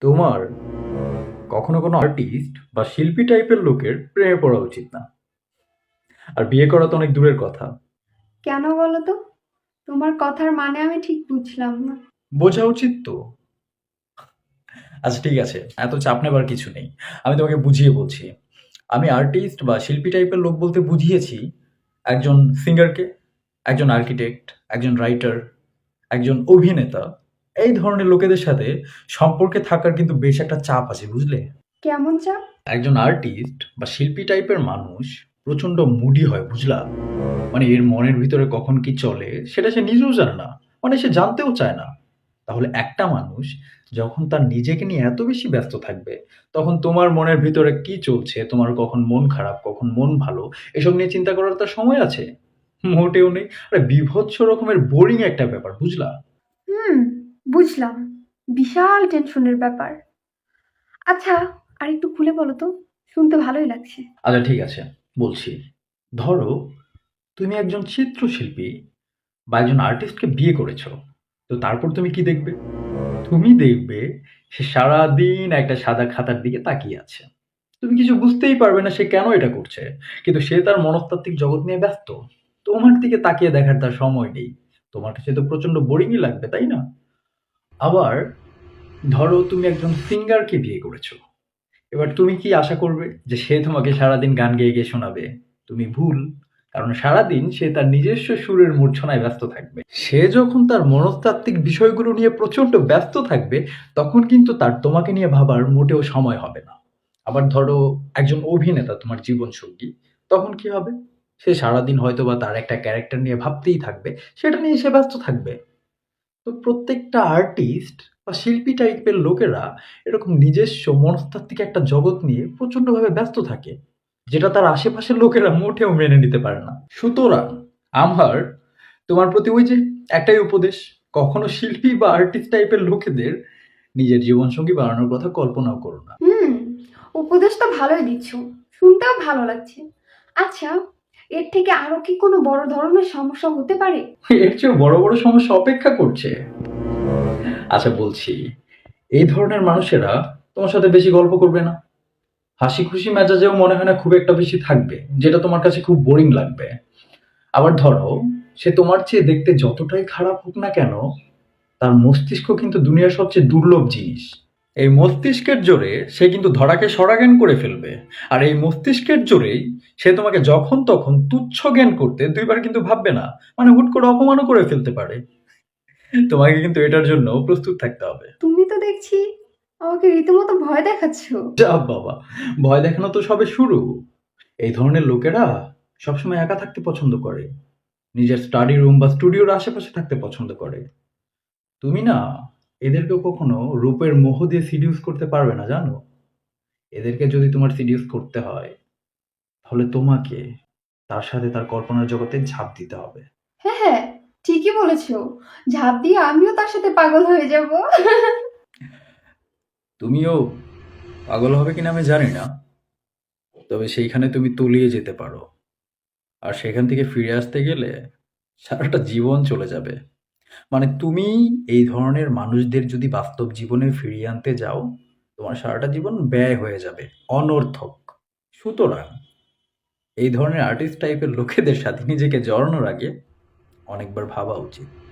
তোমার কখনো কোনো আর্টিস্ট বা শিল্পী টাইপের লোকের প্রেমে পড়া উচিত না। আর বিয়ে করা তো অনেক দূরের কথা। কেন বলো তো? তোমার কথার মানে আমি ঠিক বুঝলাম না। বোঝা উচিত তো। আচ্ছা ঠিক আছে। এত চাপ নেবার কিছু নেই। আমি তোমাকে বুঝিয়ে বলছি। আমি আর্টিস্ট বা শিল্পী টাইপের লোক বলতে বুঝিয়েছি একজন সিঙ্গারকে একজন আর্কিটেক্ট একজন রাইটার একজন অভিনেতা এই ধরনের লোকেদের সাথে সম্পর্কে থাকার কিন্তু বেশ একটা চাপ আছে বুঝলে? কেমন চাপ? একজন আর্টিস্ট বা শিল্পী টাইপের মানুষ প্রচণ্ড মুডি হয় বুঝলা? মানে এর মনের ভিতরে কখন কি চলে সেটা সে নিজেও জানে না। মানে সে জানতেও চায় না। তাহলে একটা মানুষ যখন তার নিজেকে নিয়ে এত বেশি ব্যস্ত থাকবে তখন তোমার মনের ভিতরে কি চলছে তোমার কখন মন খারাপ কখন মন ভালো এসব নিয়ে চিন্তা করার তার সময় আছে? মোটেও নেই। আরে বিভৎস রকমের বোরিং একটা ব্যাপার বুঝলা? হুম। বুঝলাম, বিশাল টেনশনের ব্যাপার। আচ্ছা আর একটু খুলে বলো তো, শুনতে ভালোই লাগছে। আচ্ছা ঠিক আছে, বলছি। ধরো, তুমি একজন চিত্রশিল্পী বা একজন আর্টিস্টকে বিয়ে করেছ, তো তারপর তুমি কি দেখবে? তুমি দেখবে, সে সারাদিন একটা সাদা খাতার দিকে তাকিয়ে আছে। তুমি কিছু বুঝতেই পারবে না সে কেন এটা করছে, কিন্তু সে তার মনস্তাত্ত্বিক জগৎ নিয়ে ব্যস্ত। তোমার দিকে তাকিয়ে দেখার তার সময় নেই। তোমার কাছে তো প্রচণ্ড বোরিংই লাগবে, তাই না? আবার ধরো তুমি একজন সিঙ্গারকে বিয়ে করেছ। এবার তুমি কি আশা করবে যে সে তোমাকে সারাদিন গান গেয়ে গিয়ে শোনাবে? তুমি ভুল, কারণ সারাদিন সে তার নিজস্ব সুরের মূর্ছনায় ব্যস্ত থাকবে। সে যখন তার মনস্তাত্ত্বিক বিষয়গুলো নিয়ে প্রচণ্ড ব্যস্ত থাকবে, তখন কিন্তু তার তোমাকে নিয়ে ভাবার মোটেও সময় হবে না। আবার ধরো একজন অভিনেতা তোমার জীবন সঙ্গী তখন কি হবে? সে সারাদিন হয়তো বা তার একটা ক্যারেক্টার নিয়ে ভাবতেই থাকবে, সেটা নিয়ে সে ব্যস্ত থাকবে। তো প্রত্যেকটা আর্টিস্ট বা শিল্পী টাইপের লোকেরা এরকম নিজস্ব মনস্তাত্ত্বিক একটা জগৎ নিয়ে প্রচন্ডভাবে ব্যস্ত থাকে, যেটা তার আশেপাশের লোকেরা মোটেও মেনে নিতে পারে না। সুতরাং আমার, তোমার প্রতি ওই যে একটাই উপদেশ, কখনো শিল্পী বা আর্টিস্ট টাইপের লোকেদের নিজের জীবনসঙ্গী বানানোর কথা কল্পনাও করো না। হুম, উপদেশ তো ভালোই দিচ্ছ, শুনতেও ভালো লাগছে। আচ্ছা এর থেকে আরও কি কোনো বড় ধরনের সমস্যা হতে পারে? এর চেয়ে বড় বড় সমস্যা অপেক্ষা করছে। আচ্ছা বলছি, এই ধরনের মানুষেরা তোমার সাথে বেশি গল্প করবে না? হাসি খুশি মেজাজেও মনে হয় না খুব একটা বেশি থাকবে, যেটা তোমার কাছে খুব বোরিং লাগবে। আবার ধরো, সে তোমার চেয়ে দেখতে যতটাই খারাপ হোক না কেন, তার মস্তিষ্ক কিন্তু দুনিয়ার সবচেয়ে দুর্লভ জিনিস। এই মস্তিষ্কের জোরে সে কিন্তু ধরাকে সরাজ্ঞান করে ফেলবে। আর এই মস্তিষ্কের জোরেই সে তোমাকে যখন তখন তুচ্ছ জ্ঞান করতে দুইবার কিন্তু ভাববে না মানে হুট করে অপমানও করে ফেলতে পারে। তোমাকে কিন্তু এটার জন্য প্রস্তুত থাকতে হবে। তুমি তো দেখছি আমাকে রীতিমতো ভয় দেখাচ্ছ। যা বাবা ভয় দেখানো তো সবে শুরু। এই ধরনের লোকেরা সবসময় একা থাকতে পছন্দ করে। নিজের স্টাডি রুম বা স্টুডিওর আশেপাশে থাকতে পছন্দ করে। তুমি না এদেরকে কখনো রূপের মোহ দিয়ে সিডিউস করতে পারবে না জানো? এদেরকে যদি তোমার সিডিউস করতে হয় তাহলে তোমাকে তার সাথে তার কল্পনার জগতে ঝাঁপ দিতে হবে। হ্যাঁ হ্যাঁ ঠিকই বলেছ। ঝাঁপ দিয়ে আমিও তার সাথে পাগল হয়ে যাব। তুমিও পাগল হবে কিনা আমি জানি না তবে সেইখানে তুমি তলিয়ে যেতে পারো। আর সেখান থেকে ফিরে আসতে গেলে সারাটা জীবন চলে যাবে। মানে তুমি এই ধরনের মানুষদের যদি বাস্তব জীবনে ফিরিয়ে আনতে যাও, তোমার সারাটা জীবন ব্যয় হয়ে যাবে, অনর্থক। সুতরাং এই ধরনের আর্টিস্ট টাইপের লোকেদের সাথে নিজেকে জড়ানোর আগে অনেকবার ভাবা উচিত।